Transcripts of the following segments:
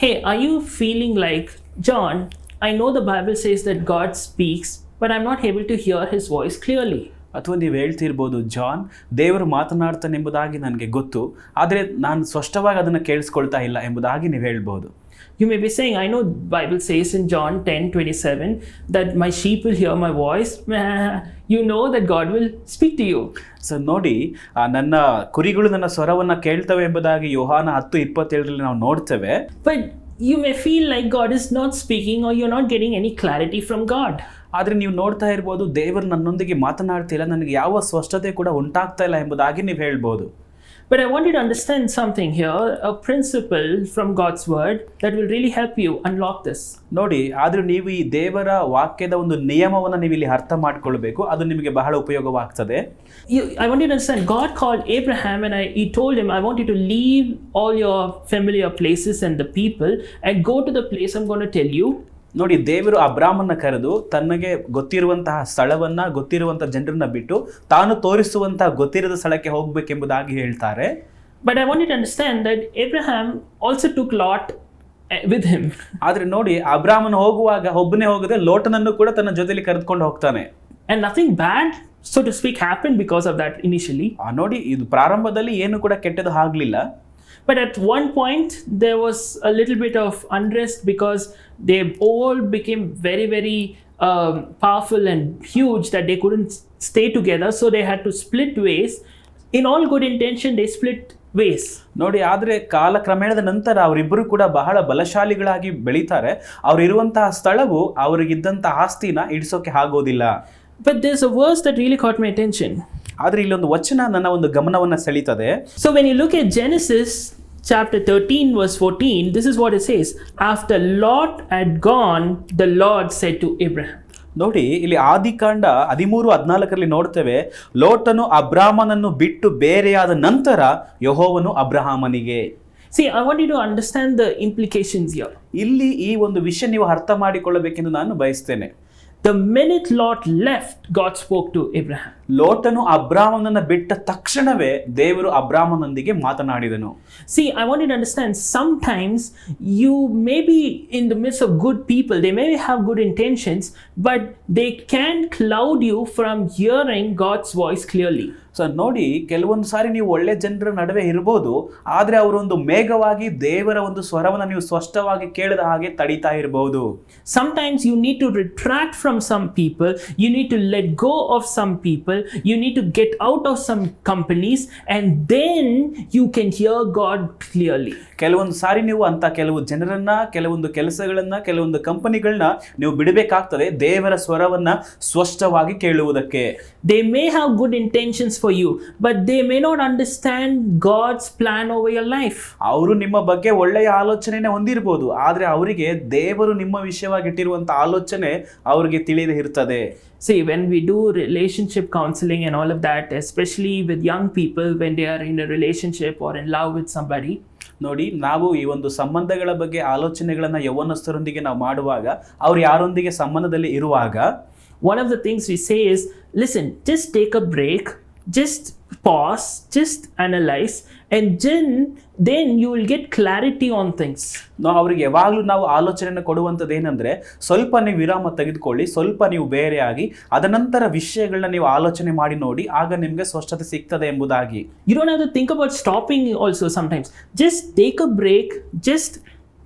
Hey, are you feeling like, John, I know the Bible says that God speaks, but I'm not able to hear his voice clearly? ಅಥವಾ ನೀವು ಹೇಳ್ತಿರ್ಬೋದು John ದೇವರು ಮಾತನಾಡ್ತಾನೆ ಎಂಬುದಾಗಿ ನನಗೆ ಗೊತ್ತು ಆದರೆ ನಾನು ಸ್ಪಷ್ಟವಾಗಿ ಅದನ್ನು ಕೇಳಿಸ್ಕೊಳ್ತಾ ಇಲ್ಲ ಎಂಬುದಾಗಿ ನೀವು ಹೇಳ್ಬೋದು You may be saying, I know Bible says in John 10 27 that my sheep will hear my voice. You know that God will speak to you. So ನೋಡಿ ನನ್ನ ಕುರಿಗಳು ನನ್ನ ಸ್ವರವನ್ನು ಕೇಳ್ತವೆ ಎಂಬುದಾಗಿ ಯೋಹಾನ ಹತ್ತು ಇಪ್ಪತ್ತೇಳರಲ್ಲಿ ನಾವು ನೋಡ್ತೇವೆ But you may feel like God is not speaking or you're not getting any clarity from God. ಆದರೆ ನೀವು ನೋಡ್ತಾ ಇರ್ಬೋದು ದೇವರು ನನ್ನೊಂದಿಗೆ ಮಾತನಾಡ್ತಿಲ್ಲ ನನಗೆ ಯಾವ ಸ್ಪಷ್ಟತೆ ಕೂಡ ಉಂಟಾಗ್ತಾ ಇಲ್ಲ ಎಂಬುದಾಗಿ ನೀವು ಹೇಳ್ಬೋದು But I want you to understand something here a principle from God's word that will really help you unlock this. ನೋಡಿ ಆದ್ರೆ ನೀವು ಈ ದೇವರ ವಾಕ್ಯದ ಒಂದು ನಿಯಮವನ್ನು ನೀವು ಇಲ್ಲಿ ಅರ್ಥ ಮಾಡ್ಕೊಳ್ಬೇಕು ಅದು ನಿಮಗೆ ಬಹಳ ಉಪಯೋಗವಾಗ್ತದೆ You, I want you to understand God called Abraham and I, he told him, I want you to leave all your familiar places and the people and go to the place I'm going to tell you. ನೋಡಿ ದೇವರು ಅಬ್ರಾಮನ್ನ ಕರೆದು ತನಗೆ ಗೊತ್ತಿರುವಂತಹ ಸ್ಥಳವನ್ನ ಗೊತ್ತಿರುವಂತಹ ಜನರನ್ನ ಬಿಟ್ಟು ತಾನು ತೋರಿಸುವಂತಹ ಗೊತ್ತಿರದ ಸ್ಥಳಕ್ಕೆ ಹೋಗ್ಬೇಕೆಂಬುದಾಗಿ ಹೇಳ್ತಾರೆ But I want you to understand that Abraham also took Lot eh, with him. ಆದ್ರೆ ನೋಡಿ ಅಬ್ರಾಹ್ಮನ್ ಹೋಗುವಾಗ ಒಬ್ಬನೇ ಹೋಗದೆ ಲೋಟನನ್ನು ಕೂಡ ತನ್ನ ಜೊತೆಲಿ ಕರೆದುಕೊಂಡು ಹೋಗ್ತಾನೆ And nothing bad, so to speak, happened because of that initially. ಆ ನೋಡಿ ಇದು ಪ್ರಾರಂಭದಲ್ಲಿ ಏನು ಕೂಡ ಕೆಟ್ಟದು ಆಗಲಿಲ್ಲ But at one point, there was a little bit of unrest because they all became very very um, powerful and huge that they couldn't stay together. So they had to split ways. In all good intention they split ways. ನೋಡಿ ಆದರೆ ಕಾಲಕ್ರಮೇಣದ ನಂತರ ಅವರಿಬ್ಬರು ಕೂಡ ಬಹಳ ಬಲಶಾಲಿಗಳಾಗಿ ಬೆಳೀತಾರೆ. ಅವರಿರುವಂತಹ ಸ್ಥಳವು ಅವರಿಗಿದ್ದಂಥ ಆಸ್ತಿನ ಇಡಿಸೋಕೆ ಆಗೋದಿಲ್ಲ. But there's a verse that really caught my tension ಆದರೆ ಇಲ್ಲೊಂದು ವಚನ ನನ್ನ ಒಂದು ಗಮನವನ್ನು ಸೆಳೀತದೆ. So when you look a Genesis chapter 13, verse 14, this is what it says After Lot had gone, the Lord said to Abraham. ನೋಡಿ ಇಲ್ಲಿ ಆದಿಕಾಂಡ ಹದಿಮೂರು ಹದಿನಾಲ್ಕರಲ್ಲಿ ನೋಡ್ತೇವೆ ಲೋಟನು ಅಬ್ರಾಮನನ್ನು ಬಿಟ್ಟು ಬೇರೆಯಾದ ನಂತರ ಯಹೋವನು ಅಬ್ರಹಾಮನಿಗೆ See, I want you to understand the implications here. ಇಲ್ಲಿ ಈ ಒಂದು ವಿಷಯ ನೀವು ಅರ್ಥ ಮಾಡಿಕೊಳ್ಳಬೇಕೆಂದು ನಾನು ಬಯಸ್ತೇನೆ The minute Lot left, God spoke to Abraham. ಲೋಟನು ಅಬ್ರಾಮನನ್ನ ಬಿಟ್ಟ ತಕ್ಷಣವೇ ದೇವರು ಅಬ್ರಾಮನೊಂದಿಗೆ ಮಾತನಾಡಿದನು See, I want you to understand sometimes you may be in the midst of good people, they may have good intentions, but they can cloud you from hearing God's voice clearly. So ನೋಡಿ ಕೆಲವೊಂದು ಸಾರಿ ನೀವು ಒಳ್ಳೆ ಜನರ ನಡುವೆ ಇರ್ಬೋದು ಆದರೆ ಅವರೊಂದು ಮೇಘವಾಗಿ ದೇವರ ಒಂದು ಸ್ವರವನ್ನು ನೀವು ಸ್ಪಷ್ಟವಾಗಿ ಕೇಳಿದ ಹಾಗೆ ತಡಿತಾ ಇರಬಹುದು sometimes you need to retract from some people you need to let go of some people you need to get out of some companies and then you can hear God clearly ಕೆಲವೊಂದು ಸಾರಿ ನೀವು ಅಂತ ಕೆಲವು ಜನರನ್ನ ಕೆಲವೊಂದು ಕೆಲಸಗಳನ್ನ ಕೆಲವೊಂದು ಕಂಪನಿಗಳನ್ನ ನೀವು ಬಿಡಬೇಕಾಗ್ತದೆ ದೇವರ ಸ್ವರವನ್ನ ಸ್ಪಷ್ಟವಾಗಿ ಕೇಳುವುದಕ್ಕೆ. They may have good intentions for you, but they may not understand God's plan over your life. ಅವರು ನಿಮ್ಮ ಬಗ್ಗೆ ಒಳ್ಳೆಯ ಆಲೋಚನೆನೇ ಹೊಂದಿರಬಹುದು ಆದ್ರೆ ಅವರಿಗೆ ದೇವರು ನಿಮ್ಮ ವಿಷಯವಾಗಿ ಇಟ್ಟಿರುವಂತ ಆಲೋಚನೆ ಅವರಿಗೆ ತಿಳಿದೇ ಇರ್ತದೆ See, when we do relationship counseling and all of that, especially with young people when they are in a relationship or in love with somebody, ನೋಡಿ ನಾವು ಈ ಒಂದು ಸಂಬಂಧಗಳ ಬಗ್ಗೆ ಆಲೋಚನೆಗಳನ್ನ ಯೌವನಸ್ಥರೊಂದಿಗೆ ನಾವು ಮಾಡುವಾಗ ಅವ್ರು ಯಾರೊಂದಿಗೆ ಸಂಬಂಧದಲ್ಲಿ ಇರುವಾಗ one of the things we say is listen, just take a break, just pause, just analyze, and then then you will get clarity on things. ನಾವು ಅವ್ರಿಗೆ ಯಾವಾಗಲೂ ನಾವು ಆಲೋಚನೆಯನ್ನು ಕೊಡುವಂಥದ್ದು ಏನಂದ್ರೆ ಸ್ವಲ್ಪ ನೀವು ವಿರಾಮ ತೆಗೆದುಕೊಳ್ಳಿ ಸ್ವಲ್ಪ ನೀವು ಬೇರೆಯಾಗಿ ಅದನಂತರ ವಿಷಯಗಳನ್ನ ನೀವು ಆಲೋಚನೆ ಮಾಡಿ ನೋಡಿ ಆಗ ನಿಮಗೆ ಸ್ಪಷ್ಟತೆ ಸಿಗ್ತದೆ ಎಂಬುದಾಗಿ You don't have to think about stopping also sometimes. Just take a break, just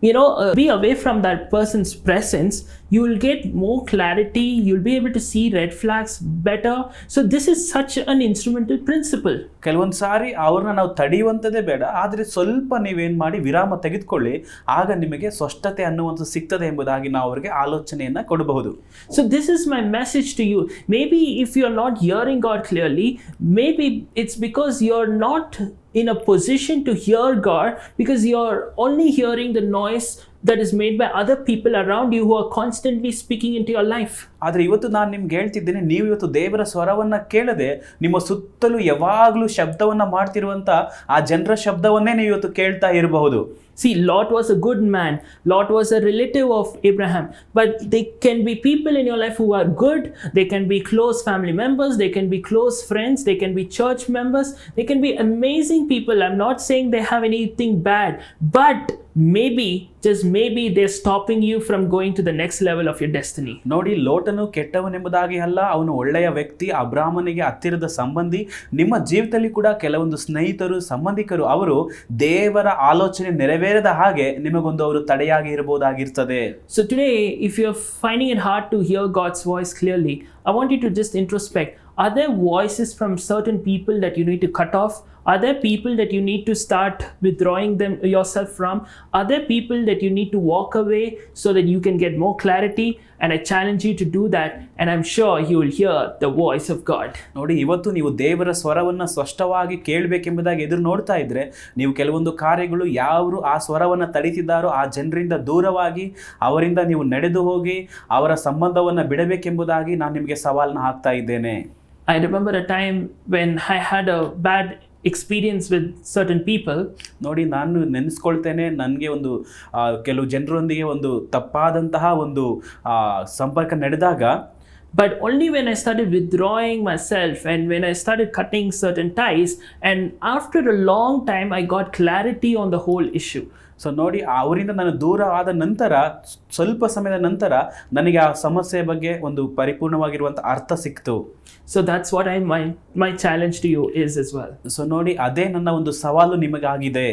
you know, uh, be away from that person's presence. You will get more clarity. You'll be able to see red flags better. So, this is such an instrumental principle. ಕೆಲವೊಂದು ಸಾರಿ ಅವ್ರನ್ನ ನಾವು ತಡೆಯುವಂಥದ್ದೇ ಬೇಡ ಆದರೆ ಸ್ವಲ್ಪ ನೀವೇನು ಮಾಡಿ ವಿರಾಮ ತೆಗೆದುಕೊಳ್ಳಿ ಆಗ ನಿಮಗೆ ಸ್ಪಷ್ಟತೆ ಅನ್ನುವಂಥದ್ದು ಸಿಗ್ತದೆ ಎಂಬುದಾಗಿ ನಾವು ಅವರಿಗೆ ಆಲೋಚನೆಯನ್ನ ಕೊಡಬಹುದು So, this is my message to you. Maybe if you're not hearing God clearly, maybe it's because you're not in a position to hear God because you're only hearing the noise that is made by other people around you are constantly speaking into your life ಆದರೆ ಇವತ್ತು ನಾನು ನಿಮ್ಗೆ ಹೇಳ್ತಿದ್ದೇನೆ ನೀವು ಇವತ್ತು ದೇವರ ಸ್ವರವನ್ನು ಕೇಳದೆ ನಿಮ್ಮ ಸುತ್ತಲೂ ಯಾವಾಗಲೂ ಶಬ್ದವನ್ನು ಮಾಡ್ತಿರುವಂಥ ಆ ಜನರ ಶಬ್ದವನ್ನೇ ನೀವು ಇವತ್ತು ಕೇಳ್ತಾ ಇರಬಹುದು. See Lot was a good man Lot was a relative of Abraham but they can be people in your life who are good they can be close family members they can be close friends they can be church members they can be amazing people I am not saying they have anything bad but may just may be they stopping you from going to the next level of your destiny ನೋಡಿ ಲೋಟನು ಕೆಟ್ಟವನೆಂಬುದಾಗಿ ಅಲ್ಲ ಅವನು ಒಳ್ಳೆಯ ವ್ಯಕ್ತಿ ಅಬ್ರಾಹ್ಮನಿಗೆ ಹತ್ತಿರದ ಸಂಬಂಧಿ ನಿಮ್ಮ ಜೀವಿತದಲ್ಲಿ ಕೂಡ ಕೆಲವೊಂದು ಸ್ನೇಹಿತರು ಸಂಬಂಧಿಕರು ಅವರು ದೇವರ ಆಲೋಚನೆ ನೆರವೇರದ ಹಾಗೆ ನಿಮಗೊಂದು ಅವರು ತಡೆಯಾಗಿ ಇರಬಹುದಾಗಿರ್ತದೆ. So today if you finding it hard to hear God's voice clearly I want you to just introspect ಅದೇ voices from certain people that you need to cut off Are there people that you need to start withdrawing them yourself from? Are there people that you need to walk away so that you can get more clarity? And I challenge you to do that, and I'm sure you will hear the voice of God. ನೋಡಿ ಇವತ್ತು ನೀವು ದೇವರ ಸ್ವರವನ್ನು ಸ್ಪಷ್ಟವಾಗಿ ಕೇಳಬೇಕೆಂಬುದಾಗಿ ಎದುರು ನೋಡ್ತಾ ಇದ್ರೆ ನೀವು ಕೆಲವೊಂದು ಕಾರ್ಯಗಳು ಯಾರು ಆ ಸ್ವರವನ್ನು ತಡೀತಿದ್ದಾರೋ ಆ ಜನರಿಂದ ದೂರವಾಗಿ ಅವರಿಂದ ನೀವು ನಡೆದು ಹೋಗಿ ಅವರ ಸಂಬಂಧವನ್ನು ಬಿಡಬೇಕೆಂಬುದಾಗಿ ನಾನು ನಿಮಗೆ ಸವಾಲನ್ನ ಹಾಕ್ತಾ ಇದ್ದೇನೆ I remember a time when I had a bad experience with certain people ನೋಡಿ, ನಾನು ನೆನೆಸ್ಕೊಳ್ತೇನೆ. ನನಗೆ ಒಂದು ಕೆಲವು ಜನರೊಂದಿಗೆ ಒಂದು ತಪ್ಪಾದಂತಹ ಒಂದು ಸಂಪರ್ಕ ನಡೆದಾಗ But only when I started withdrawing myself and when I started cutting certain ties, and after a long time, I got clarity on the whole issue. So ನೋಡಿ ಅವರಿಂದ ನಾನು ದೂರ ಆದ ನಂತರ ಸ್ವಲ್ಪ ಸಮಯದ ನಂತರ ನನಗೆ ಆ ಸಮಸ್ಯೆಯ ಬಗ್ಗೆ ಒಂದು ಪರಿಪೂರ್ಣವಾಗಿರುವಂಥ ಅರ್ಥ ಸಿಕ್ತು So that's what I my my challenge to you is as well, so ನೋಡಿ ಅದೇ ನನ್ನ ಒಂದು ಸವಾಲು ನಿಮಗಾಗಿದೆ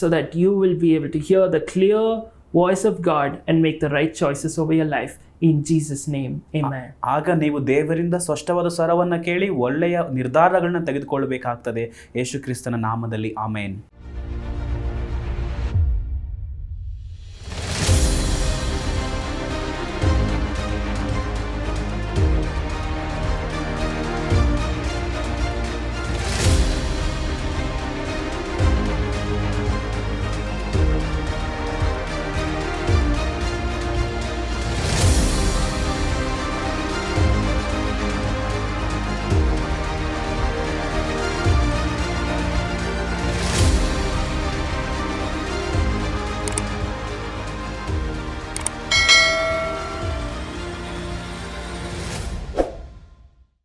so that you will be able to hear the clear voice of God and make the right choices over your life. In Jesus name. ಆಗ ನೀವು ದೇವರಿಂದ ಸ್ಪಷ್ಟವಾದ ಸ್ವರವನ್ನು ಕೇಳಿ ಒಳ್ಳೆಯ ನಿರ್ಧಾರಗಳನ್ನ ತೆಗೆದುಕೊಳ್ಳಬೇಕಾಗ್ತದೆ ಯೇಸು ಕ್ರಿಸ್ತನ ನಾಮದಲ್ಲಿ, ಆಮೇನ್